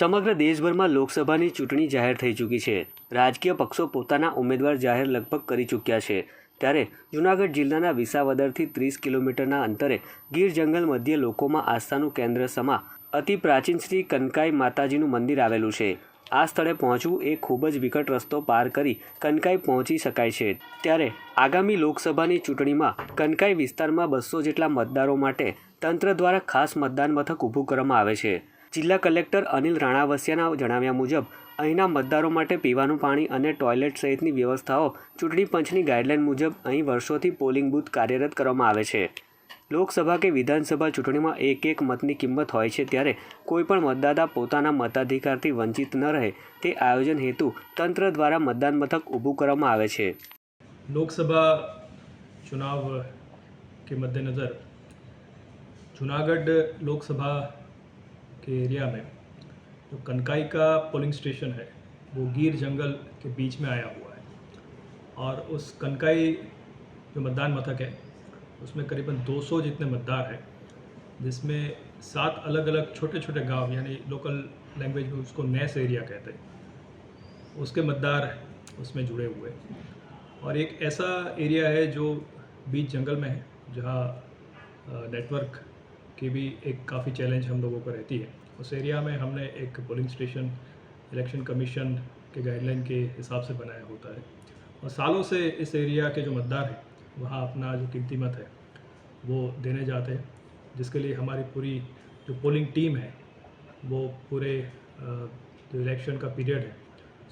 સમગ્ર દેશભરમાં લોકસભાની ચૂંટણી જાહેર થઈ ચૂકી છે. રાજકીય પક્ષો પોતાના ઉમેદવાર જાહેર લગભગ કરી ચૂક્યા છે. ત્યારે જૂનાગઢ જિલ્લાના વિસાવદરથી ત્રીસ કિલોમીટરના અંતરે ગીર જંગલ મધ્યે લોકોમાં આસ્થાનું કેન્દ્ર સમા અતિ પ્રાચીન શ્રી કનકાઈ માતાજીનું મંદિર આવેલું છે. આ સ્થળે પહોંચવું એ ખૂબ જ વિકટ રસ્તો પાર કરી કનકાઈ પહોંચી શકાય છે. ત્યારે આગામી લોકસભાની ચૂંટણીમાં કનકાઈ વિસ્તારમાં બસો જેટલા મતદારો માટે તંત્ર દ્વારા ખાસ મતદાન મથક ઊભું કરવામાં આવે છે. જિલ્લા કલેક્ટર અનિલ રાણાવસિયાના જણાવ્યા મુજબ, અહીંના મતદારો માટે પીવાનું પાણી અને ટોયલેટ સહિતની વ્યવસ્થાઓ ચૂંટણી પંચની ગાઈડલાઈન મુજબ અહીં વર્ષોથી પોલિંગ બૂથ કાર્યરત કરવામાં આવે છે. લોકસભા કે વિધાનસભા ચૂંટણીમાં એક એક મતની કિંમત હોય છે ત્યારે કોઈપણ મતદાતા પોતાના મતાધિકારથી વંચિત ન રહે તે આયોજન હેતુ તંત્ર દ્વારા મતદાન મથક ઊભું કરવામાં આવે છે. લોકસભા ચુનાવ કે મદ્દેનજર જુનાગઢ લોકસભા एरिया में जो कनकाई का पोलिंग स्टेशन है, वो गिर जंगल के बीच में आया हुआ है। और उस कनकाई जो मतदान मथक है, उसमें करीबन 200 जितने मतदार हैं, जिसमें सात अलग अलग छोटे छोटे गाँव, यानी लोकल लैंग्वेज में उसको नैस एरिया कहते हैं, उसके मतदार उसमें जुड़े हुए। और एक ऐसा एरिया है जो बीच जंगल में है, जहाँ नेटवर्क की भी एक काफ़ी चैलेंज हम लोगों को रहती है। उस एरिया में हमने एक पोलिंग स्टेशन इलेक्शन कमीशन के गाइडलाइन के हिसाब से बनाया होता है। और सालों से इस एरिया के जो मतदार हैं, वहाँ अपना जो कीमती मत है, वो देने जाते हैं, जिसके लिए हमारी पूरी जो पोलिंग टीम है, वो पूरे जो इलेक्शन का पीरियड है,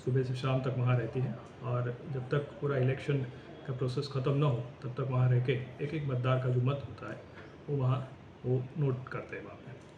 सुबह से शाम तक वहाँ रहती है। और जब तक पूरा इलेक्शन का प्रोसेस ख़त्म ना हो, तब तक वहाँ रह के एक एक मतदार का जो मत होता है, वो वहाँ वो नोट करते हैं वहाँ पे